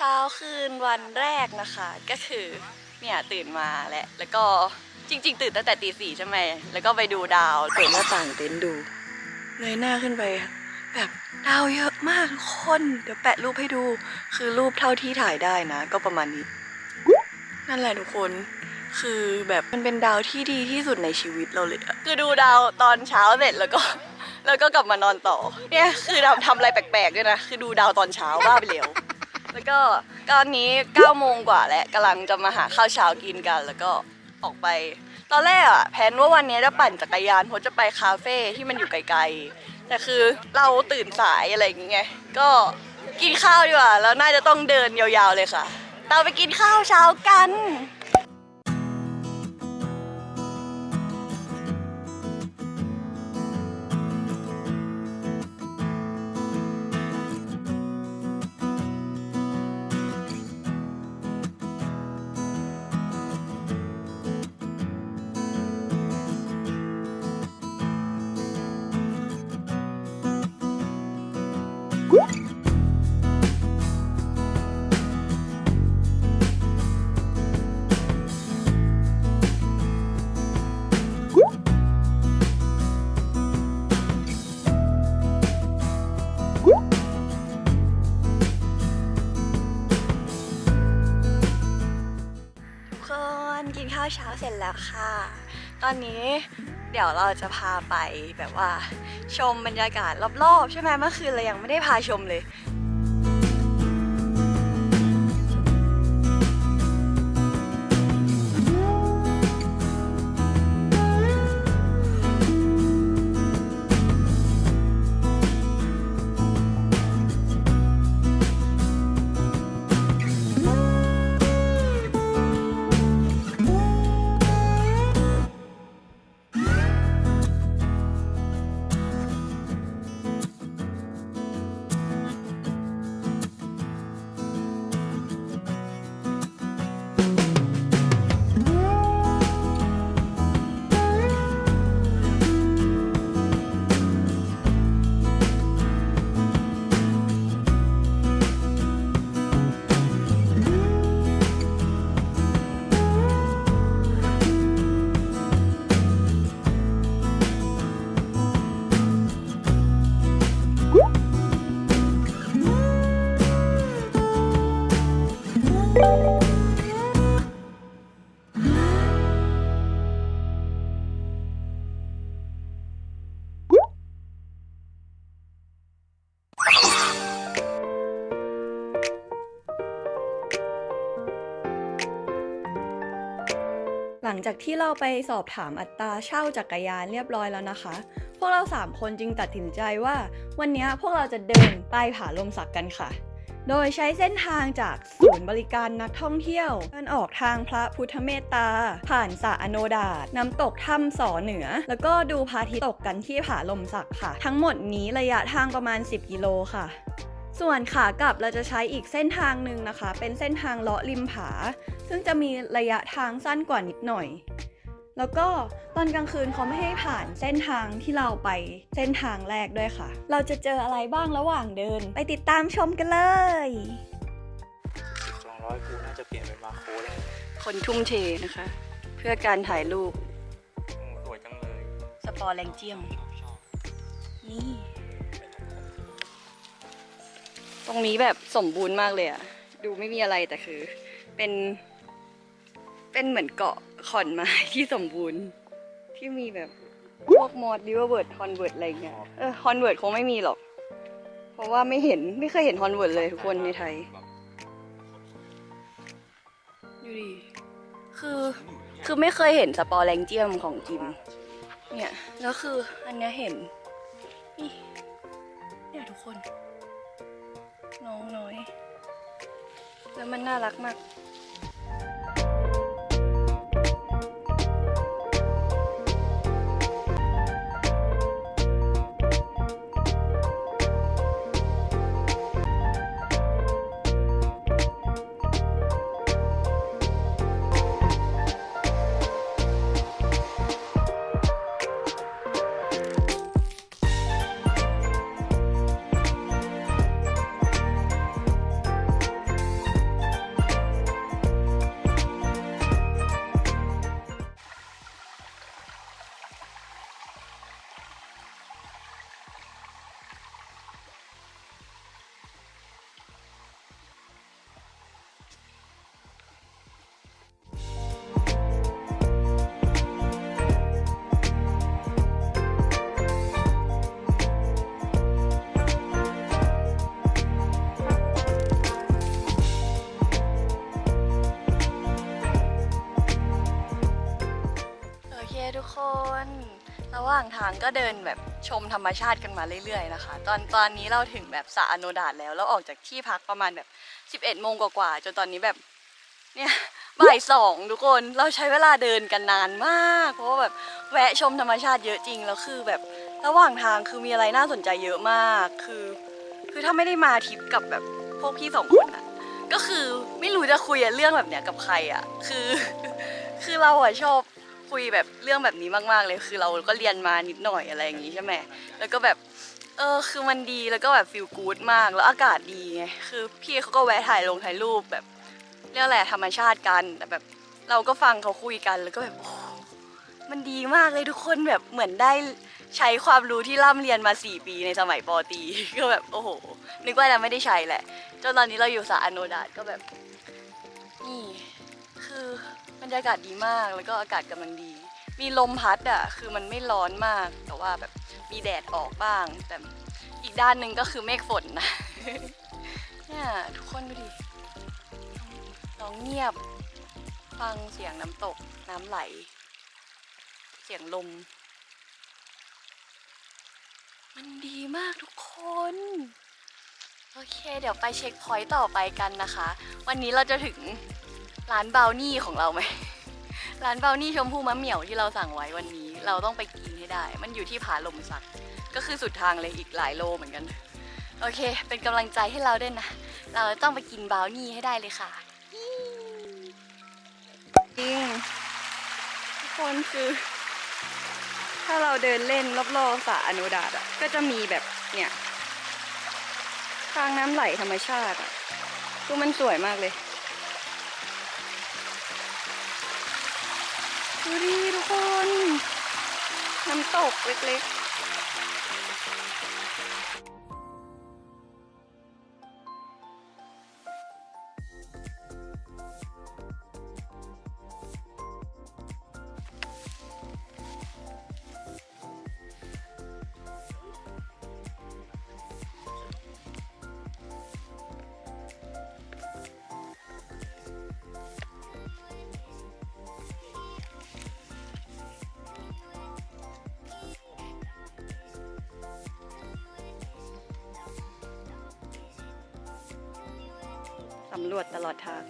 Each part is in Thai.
เช้าคืนวันแรกนะคะ ก็คือเนี่ยตื่นมาแหละ แล้วก็จริง ๆ ตื่นตั้งแต่ตีสี่ใช่ไหม แล้วก็ไปดูดาวเปิดหน้าต่างเต็นท์ดูเงยหน้าขึ้นไป แบบดาวเยอะมากทุกคน เดี๋ยวแปะรูปให้ดู คือรูปเท่าที่ถ่ายได้นะ ก็ประมาณนี้ นั่นแหละทุกคนคือแบบมันเป็นดาวที่ดีที่สุดในชีวิตเราเลยอะคือดูดาวตอนเช้าเสร็จแล้วก็ แล้วก็กลับมานอนต่อเนี่ยคือดาวทำอะไรแปลกๆด้วยนะ คือดูดาวตอนเช้าบ้าไปแล้ว แล้วก็ตอนนี้9โมงกว่าแล้วกำลังจะมาหาข้าวเช้ากินกัน แล้วก็ออกไป ตอนแรกอะแผนว่าวันนี้จะปั่นจักรยานเพราะจะไปคาเฟ่ที่มันอยู่ไกลๆ แต่คือเราตื่นสายอะไรอย่างเงี้ยก็กินข้าวดีกว่า แล้วน่าจะต้องเดินยาวๆเลยค่ะ เราไปกินข้าวเช้ากัน ร็จแล้วค่ะ ตอนนี้เดี๋ยวเราจะพาไปแบบว่า ชมบรรยากาศรอบๆ ใช่ไหมเมื่อคืนเรายังไม่ได้พาชมเลย งจากที่เราไปสอบถามอัตราเช่าจักรยานเรียบร้อยแล้วนะคะ พวกเรา 3 คนจึงตัดสินใจว่า วันนี้พวกเราจะเดินใต้ผาลมสักกันค่ะ โดยใช้เส้นทางจากศูนย์บริการนักท่องเที่ยวเดินออกทางพระพุทธเมตตา ผ่านสระอโนดาตน้ำตกถ้ำสอเหนือ แล้วก็ดูพระอาทิตย์ตกกันที่ผาลมสักค่ะ ทั้งหมดนี้ระยะทางประมาณ 10 กิโลค่ะ ส่วนขากลับเราจะใช้อีกเส้นทางหนึ่งนะคะ เป็นเส้นทางเลาะริมผา ซึ่งจะมีระยะทางสั้นกว่านิดหน่อย แล้วก็ตอนกลางคืนเขาไม่ให้ผ่านเส้นทางที่เราไปเส้นทางแรกด้วยค่ะ เราจะเจออะไรบ้างระหว่างเดิน ไปติดตามชมกันเลยสองร้อยกูน่าจะเปลี่ยนเป็นมาโคแล้วคนทุ่มเทนะคะ เพื่อการถ่ายรูปอืมสวยจังเลย สปอร์แรงเจียมชอบชอบนี่ ตรงนี้แบบสมบูรณ์มากเลยอะดูไม่มีอะไรแต่คือเป็นเป็นเหมือนเกาะขอนไม้ที่สมบูรณ์ ที่มีแบบพวกมอดดิวเวิร์ดฮอนเวิร์ดอะไรเงี้ยเออฮอนเวิร์ดคงไม่มีหรอก เพราะว่าไม่เห็นไม่เคยเห็นฮอนเวิร์ดเลยทุกคนในไทยดูดิคือคือไม่เคยเห็นสปอร์แรงเจียมของจิม เนี่ยแล้วคืออันเนี้ยเห็นนี่เนี่ยทุกคน น้องน้อย แล้วมันน่ารักมาก ก็เดินแบบชมธรรมชาติกันมาเรื่อยๆนะคะ ตอนตอนนี้เราถึงแบบสระอโนดาตแล้วเราออกจากที่พักประมาณแบบ 11โมงกว่าๆจนตอนนี้แบบเนี่ยบ่ายสองทุกคนเราใช้เวลาเดินกันนานมาก เพราะว่าแบบแวะชมธรรมชาติเยอะจริงแล้วคือแบบระหว่างทางคือมีอะไรน่าสนใจเยอะมาก คือ คือถ้าไม่ได้มาทริปกับแบบพวกพี่สองคนอะก็คือไม่รู้จะคุยเรื่องแบบเนี้ยกับใครอะคือ คือเราอะชอบ คุยแบบเรื่องแบบนี้มากๆเลย คือเราก็เรียนมานิดหน่อยอะไรอย่างงี้ใช่ไหมแล้วก็แบบเออคือมันดีแล้วก็แบบฟีลกู๊ดมากแล้วอากาศดีไงคือพี่เขาก็แวะถ่ายลงถ่ายรูปแบบเรียกอะไรธรรมชาติกันแต่แบบเราก็ฟังเขาคุยกันแล้วก็แบบโอ้มันดีมากเลยทุกคนแบบเหมือนได้ใช้ความรู้ที่ร่ำเรียนมา 4 ปีในสมัยปอตี ก็แบบโอ้โหนึกว่าจะไม่ได้ใช้แหละจนตอนนี้เราอยู่สระอโนดาตก็แบบนี่ บรรยากาศดีมากแล้วก็อากาศกำลังดี มีลมพัดอะคือมันไม่ร้อนมาก แต่ว่าแบบมีแดดออกบ้าง แต่อีกด้านหนึ่งก็คือเมฆฝนนะเนี่ยทุกคนดูดิน้องเงียบ ฟังเสียงน้ำตกน้ำไหล เสียงลม มันดีมากทุกคน โอเค เดี๋ยวไปเช็คพอยต์ต่อไปกันนะคะ วันนี้เราจะถึง ร้านบราวนี่ของเราไหม ร้านบราวนี่ชมพูมะเหมี่ยวที่เราสั่งไว้วันนี้ เราต้องไปกินให้ได้ มันอยู่ที่ผาลมสัก ก็คือสุดทางเลยอีกหลายโลเหมือนกัน โอเค เป็นกำลังใจให้เราด้วยนะ เราต้องไปกินบราวนี่ให้ได้เลยค่ะ จริงทุกคนคือ ถ้าเราเดินเล่นรอบๆสระอนุดาตอะก็จะมีแบบเนี่ยทางน้ำไหลธรรมชาติอะคือมันสวยมากเลย ดูดิทุกคน น้ำตกเล็กๆำรวจตลอดทาง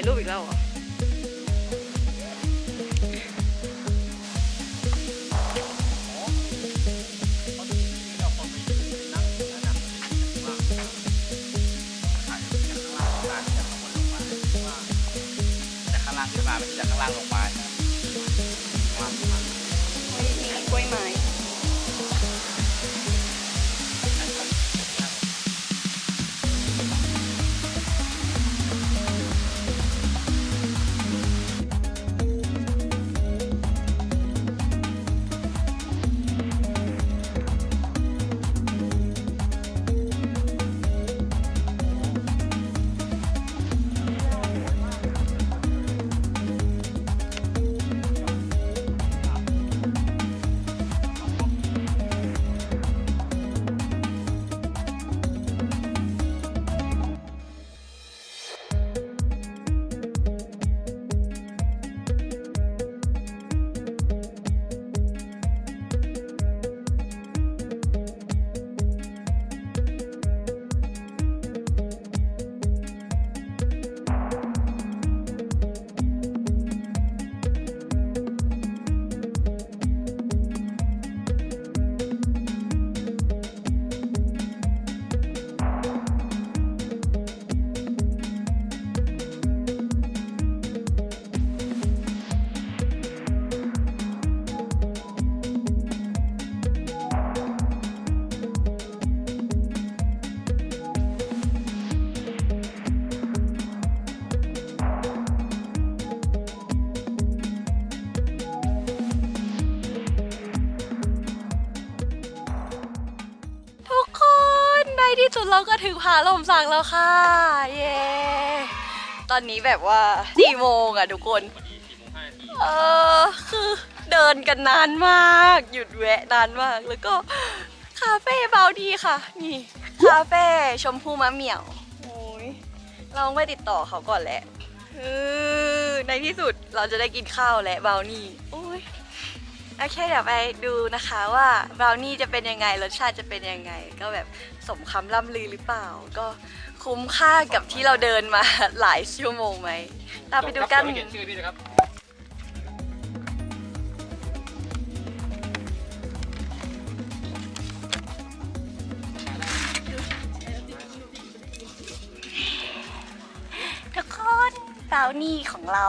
ายรูปอีกแล้วเหรอ ก็ถึงผาลมสักแล้วค่ะ เย้ ตอนนี้แบบว่าสี่โมงอะทุกคน เออคือเดินกันนานมาก หยุดแวะนานมาก แล้วก็คาเฟ่เบาดีค่ะ นี่ คาเฟ่ชมพูมะเหมี่ยวโอ้ยเราไปติดต่อเขาก่อนแหละในที่สุดเราจะได้กินข้าวและเบานี่ โอเคเดี๋ยวไปดูนะคะว่าเบานี่จะเป็นยังไงรสชาติจะเป็นยังไง ก็แบบสมคำล่ำลือหรือเปล่า ก็คุ้มค่ากับที่เราเดินมาหลายชั่วโมงไหมตามไปดูกันเขียนชื่อพี่นะครับ ทุกคนบราวนี่ของเรา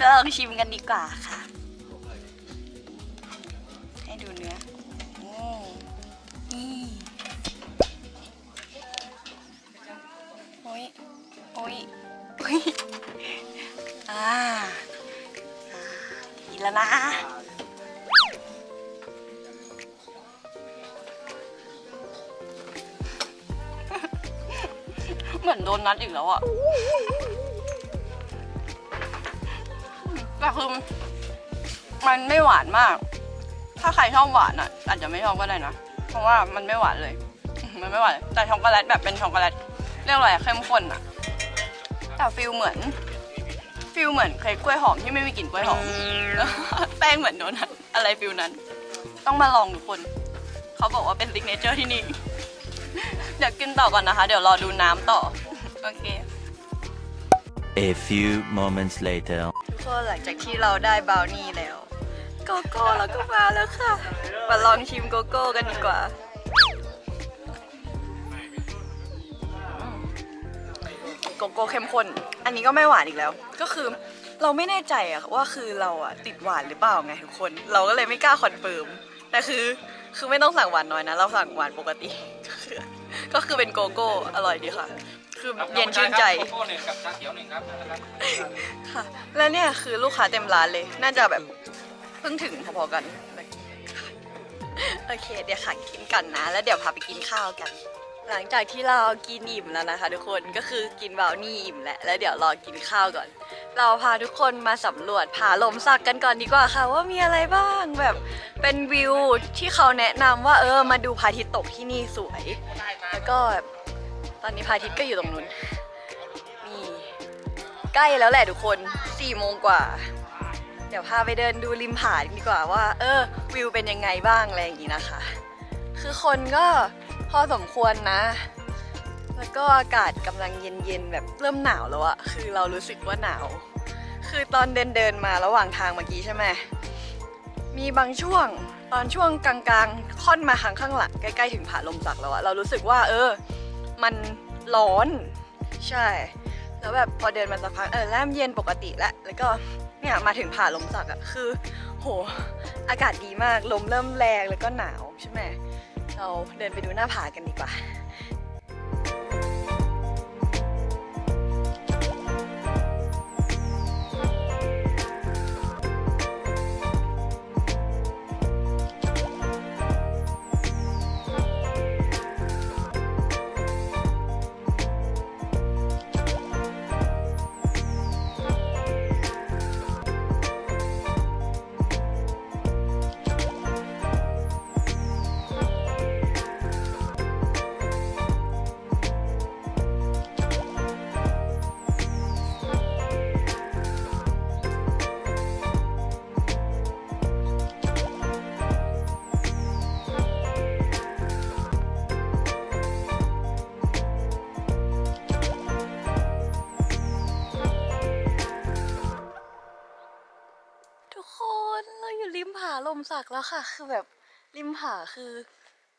ลองชิมกันดีกว่าค่ะ อ้ยโอ้ยโอ้ยอ่าอ่ากินแล้วนะเหมือนโดนนัดอีกแล้วอะแต่คือมันไม่หวานมาก ถ้าใครชอบหวานอะอาจจะไม่ชอบก็ได้นะ เพราะว่ามันไม่หวานเลย มันไม่หวาน แต่ช็อกโกแลตแบบเป็นช็อกโกแลต เรียกอะไรอะเข้มข้นอะแต่ฟิลเหมือนฟิลเหมือนเค้กกล้วยหอมที่ไม่มีกลิ่นกล้วยหอมแป้งเหมือนโดนัทอะไรฟิลนั้น ต้องมาลองทุกคน เขาบอกว่าเป็นซิกเนเจอร์ที่นี่ เดี๋ยวกินต่อก่อนนะคะ เดี๋ยวรอดูน้ำต่อ โอเค A few moments later. ทุกคนหลังจากที่เราได้บราวนี่แล้ว โกโก้เราก็มาแล้วค่ะ มาลองชิมโกโก้กันดีกว่า โกโก้เข้มข้น อันนี้ก็ไม่หวานอีกแล้ว ก็คือเราไม่แน่ใจอะว่าคือเราอะติดหวานหรือเปล่าไงทุกคน เราก็เลยไม่กล้าคอนเฟิร์ม แต่คือคือไม่ต้องสั่งหวานน้อยนะ เราสั่งหวานปกติ ก็คือก็คือเป็นโกโก้อร่อยดีค่ะ คือเย็นชื่นใจโกโก้หนึ่งกับชาเขียวหนึ่งครับนั่นแหละครับค่ะ แล้วเนี่ยคือลูกค้าเต็มร้านเลย น่าจะแบบเพิ่งถึงพอๆกัน โอเค เดี๋ยวค่ะกินกันนะ แล้วเดี๋ยวพาไปกินข้าวกัน หลังจากที่เรากินอิ่มแล้วนะคะ ทุกคนก็คือกินบราวนี่อิ่มแล้วแล้วเดี๋ยวรอกินข้าวก่อน เราพาทุกคนมาสำรวจผาลมสักกันก่อนดีกว่าค่ะ ว่ามีอะไรบ้างแบบเป็นวิวที่เขาแนะนำว่าเออมาดูพระอาทิตย์ตกที่นี่สวย แล้วก็ตอนนี้พระอาทิตย์ก็อยู่ตรงนู้นนี่ใกล้แล้วแหละทุกคน4ี่โมงกว่า เดี๋ยวพาไปเดินดูริมผาดีกว่าว่า เออวิวเป็นยังไงบ้างอะไรอย่างนี้นะคะ คือคนก็ อสมควรนะ แล้วก็อากาศกำลังเย็นๆแบบเริ่มหนาวแล้วอะคือเรารู้สึกว่าหนาว คือตอนเดินเดินมาระหว่างทางเมื่อกี้ใช่ไหมมีบางช่วงตอนช่วงกลางๆ ค่อนมาข้างข้างหลังใกล้ๆถึงผาลมสักแล้วอะเรารู้สึกว่า เออ มันร้อน ใช่ แล้วแบบพอเดินมาสักพักเออเริ่มเย็นปกติแล้วแล้วก็เนี่ยมาถึงผาลมสักอะคือ โห อากาศดีมากลมเริ่มแรงแล้วก็หนาวใช่ไหม เราเดินไปดูหน้าผากันดีกว่า ค่ะ คือแบบริมผาคือ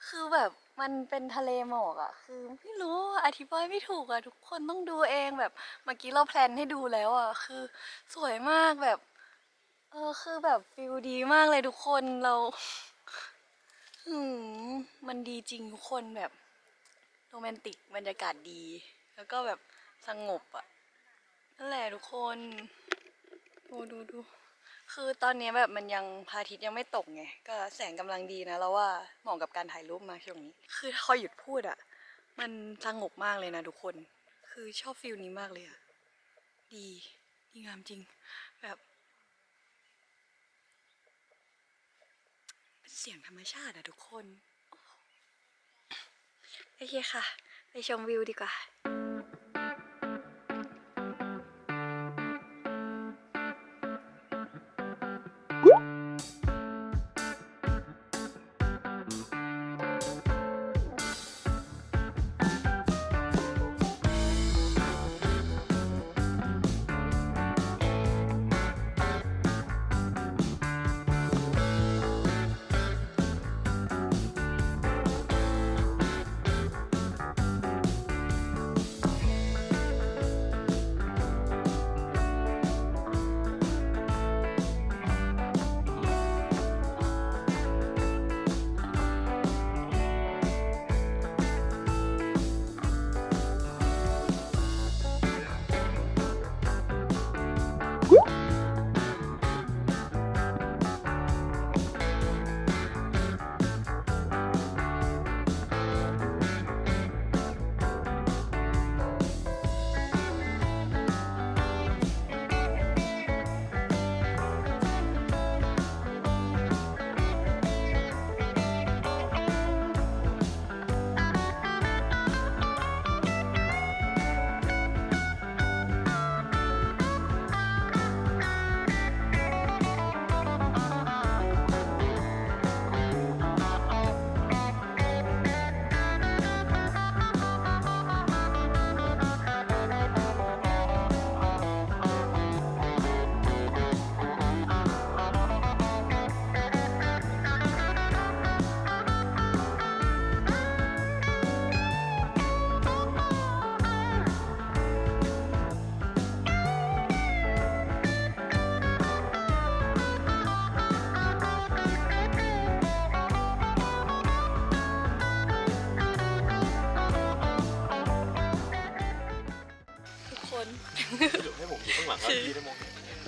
คือแบบมันเป็นทะเลหมอกอะคือไม่รู้อธิบายไม่ถูกอะทุกคนต้องดูเองแบบเมื่อกี้เราแพลนให้ดูแล้วอะคือสวยมากแบบ เออคือแบบฟิลดีมากเลยทุกคนเราหืมมันดีจริงทุกคนแบบโรแมนติกบรรยากาศดี แล้วก็แบบสงบอะนั่นแหละทุกคน ดูดูดู คือตอนนี้แบบมันยังพระอาทิตย์ยังไม่ตกไง ก็แสงกำลังดีนะแล้วว่าเหมาะกับการถ่ายรูปมากช่วงนี้ คือพอหยุดพูดอะ่ะ มันสงบมากเลยนะทุกคน คือชอบฟิลนี้มากเลยอะ่ะ ดีดีงามจริง แบบเป็นเสียงธรรมชาติอะทุกคน โอเคค่ะ ไปชมวิวดีกว่า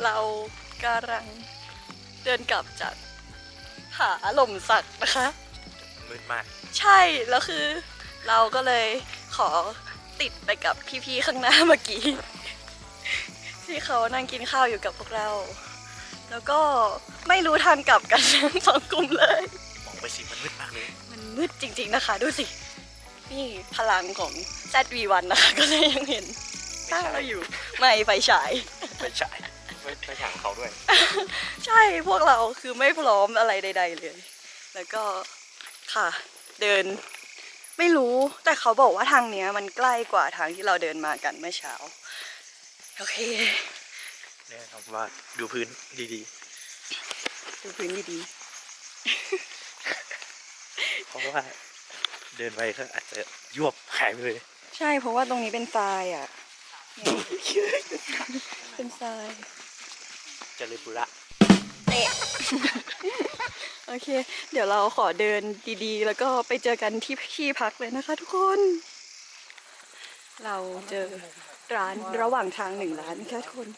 เรากำลังเดินกลับจากผาหล่มสักนะคะ มืดมาก ใช่ แล้วคือ เราก็เลยขอติดไปกับพี่ๆข้างหน้าเมื่อกี้ ที่เขานั่งกินข้าวอยู่กับพวกเรา แล้วก็ไม่รู้ทางกลับกันทั้งสองกลุ่มเลย มองไปสิมันมืดมากเลย มันมืดจริงๆนะคะ ดูสิ นี่พลังของ ZV1 นะคะ ก็เลยยังเห็นหน้าเราอยู่ ไม่ไฟฉาย ไม่ใช่ ไม่ไม่ใช่ของเขาด้วย ใช่พวกเราคือไม่พร้อมอะไรใด ๆ เลย แล้วก็ค่ะ เดิน ไม่รู้แต่เขาบอกว่าทางเนี้ย มันใกล้กว่าทางที่เราเดินมากันเมื่อเช้า โอเคเนี่ยเอาว่าดูพื้นดีดูพื้นดีๆ เพราะว่าเดินไปก็อาจจะยวบหายไปเลย ๆ ใช่เพราะว่าตรงนี้เป็นทรายอะเนี่ยเป็นทราย เจริญบุระโอเค เดี๋ยวเราขอเดินดีๆ แล้วก็ไปเจอกันที่ที่พักเลยนะคะทุกคน เราเจอร้านระหว่างทางหนึ่งร้านนะคะทุกคน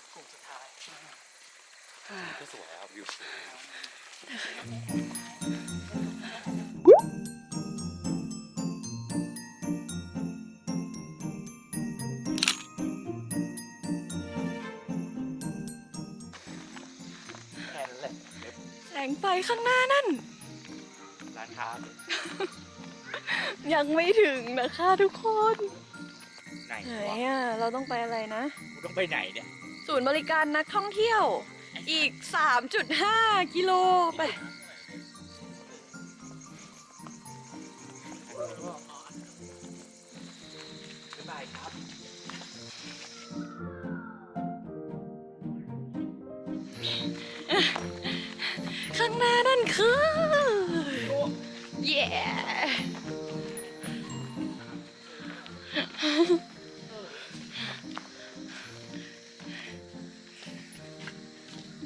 ก็สวยครับวิวแงไฟข้างหน้านั่น ร้านค้ายังไม่ถึงนะคะทุกคนไหนไหนวะอะเราต้องไปอะไรนะ กูต้องไปไหนเนี่ยศูนย์บริการนักท่องเที่ยว อีก 3.5 กิโลไป บ๊ายบายครับ คือ เย้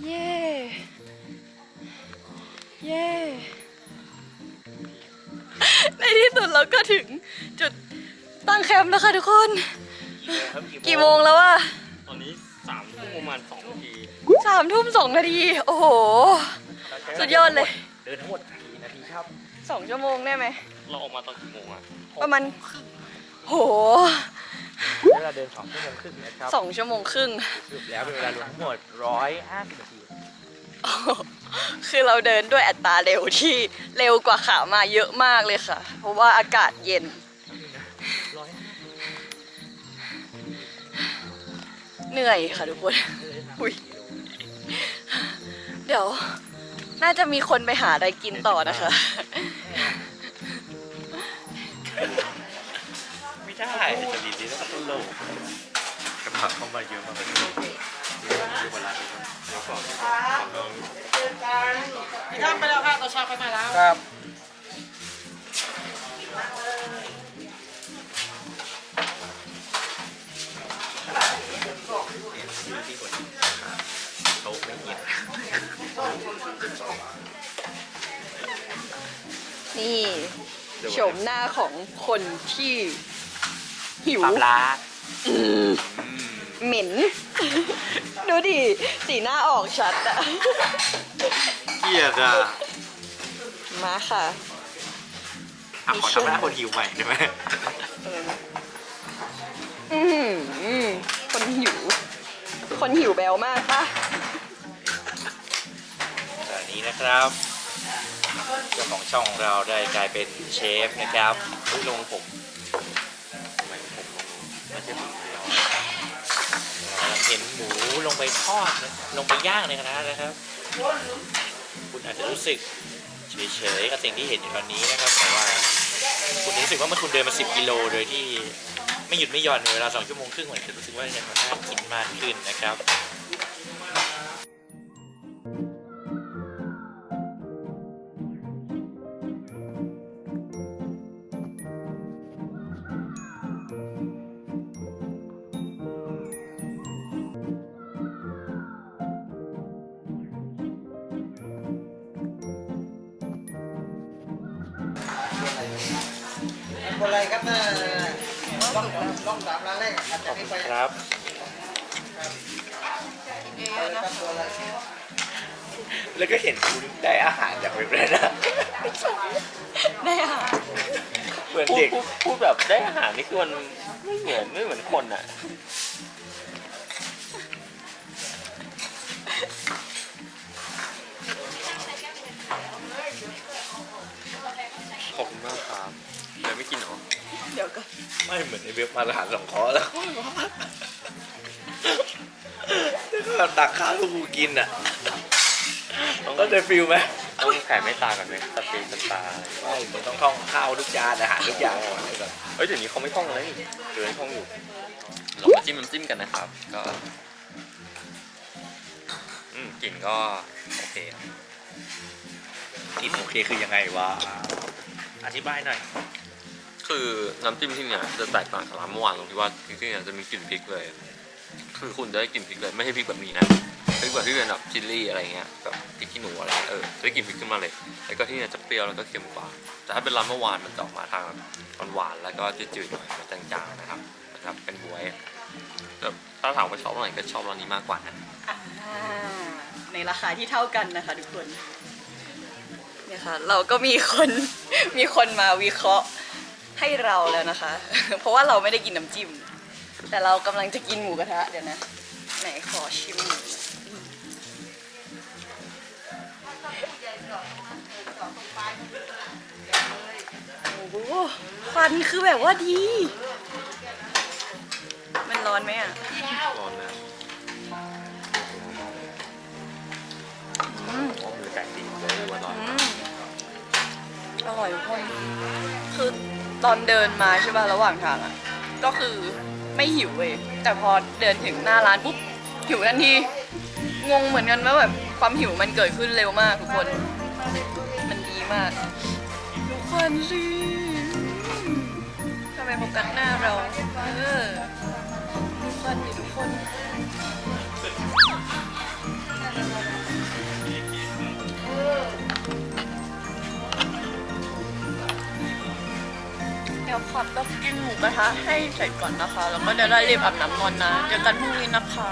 เย้เย้ในที่สุดเราก็ถึงจุดตั้งแคมป์แล้วค่ะทุกคน กี่โมงแล้วอะตอนนี้สามทุ่มประมาณสองนาทีสามทุ่มสองนาที โอ้โห สุดยอดเลย เดินทั้งหมดกี่นาทีครับสองชั่วโมงได้ไหม เราออกมาตอนกี่โมงอะประมาณ โหเวลาเดินสองชั่วโมงครึ่งนะครับสองชั่วโมงครึ่ง สรุปแล้วเป็นเวลารวมทั้งหมดร้อยห้าสิบนาทีคือเราเดินด้วยอัตราเร็วที่เร็วกว่าขามาเยอะมากเลยค่ะ เพราะว่าอากาศเย็น ร้อยเหนื่อยค่ะทุกคน อุ้ย เดี๋ยว น่าจะมีคนไปหาอะไรกินต่อนะคะ ไม่ได้จะดีดีแล้วก็ตลกกระเพาะเข้ามาเยอะมากเลยเวลาเดี๋ยวก่อนครับ นี่โฉมหน้าของคนที่หิวปลาปลาอืมเหม็น ดูดิ สีหน้าออกชัดอะเกลียดอะมาค่ะอะขอทำหน้าคนหิวใหม่ได้ไหมอืมอืมคนหิว คนหิวแบวมากปะตอนนี้นะครับ เจ้าของช่องของเราได้กลายเป็นเชฟนะครับอุ้ยลงผมทำไมผมลงไม่ใช่ผมเดียวเห็นหมูลงไปทอดนะลงไปย่างในกระทะนะครับ คุณอาจจะรู้สึกเฉยๆกับสิ่งที่เห็นอยู่ตอนนี้นะครับแต่ว่าคุณรู้สึกว่าเมื่อคุณเดินมา 10 กิโลโดยที่ไม่หยุดไม่หย่อนในเวลา 2 ชั่วโมงครึ่งมันจะรู้สึกว่ามันน่ากินมากขึ้นนะครับ นี่คือมันไม่เหมือนไม่เหมือนคนอะขอบคุณมากครับแต่ไม่กินหรอเดี๋ยวก็ไม่เหมือนในเว็บมาตรฐานสองคอร์แล้วแล้วก็ตักข้าวให้กูกินอะต้องก็ได้ฟิลไหมต้องแผ่เมตตากันไหมสติสตาไม่มึงต้องท่องข้าวทุกจานอาหารทุกอย่างก่อนไอ้สัส เฮ้ยเดี๋ยวนี้เขาไม่ท่องเลยเดี๋ยวนี้ท่องอยู่เรามาจิ้มน้ำจิ้มกันนะครับ ก็ อืมกลิ่นก็โอเคครับกินโอเคคือยังไงวะ อธิบายหน่อย คือน้ำจิ้มที่เนี่ยจะแตกต่างจากร้านเมื่อวานตรงที่ว่าจริงๆเนี่ยจะมีกลิ่นพริกเลย คือคุณจะได้กลิ่นพริกเลยไม่ใช่พริกแบบนี้นะ พริกแบบที่เป็นแบบชิลลี่อะไรเงี้ยแบบพริกขี้หนูอะไรเออจะได้กลิ่นพริกขึ้นมาเลย แล้วก็ที่เนี่ยจะเปรี้ยวแล้วก็เค็มกว่า แต่ถ้าเป็นร้านเมื่อวานมันจะออกมาทางหวานๆแล้วก็จืดๆหน่อยมันจางๆนะครับนะครับเป็นบวยแต่ถ้าถามว่าชอบร้านไหนก็ชอบร้านนี้มากกว่านะในราคาที่เท่ากันนะคะทุกคนเนี่ยค่ะเราก็มีคนมีคนมาวิเคราะห์ให้เราแล้วนะคะ เพราะว่าเราไม่ได้กินน้ำจิ้มแต่เรากำลังจะกินหมูกระทะเดี๋ยวนะ ไหนขอชิมหน่ อยโอ้โหควันคือแบบว่าดี มันร้อนไหมอะ ร้อนนะอืมอ๋อมือแตกดีเลยว่าร้อนอืมอร่อยทุกคนคือตอนเดินมาใช่ป่ะระหว่างทางอะ ก็คือไม่หิวเว้ยแต่พอเดินถึงหน้าร้านปุ๊บหิวทันที งงเหมือนกันว่าแบบความหิวมันเกิดขึ้นเร็วมากทุกคน มันดีมาก ทุกคนสิทำไม โฟกัสหน้าเรา เออทุกคนดิทุกคนเดี๋ยวขอต้องกินหมูกระทะให้เสร็จก่อนนะคะ แล้วก็จะได้รีบอาบน้ำนอนนะ เจอกันพรุ่งนี้นะคะ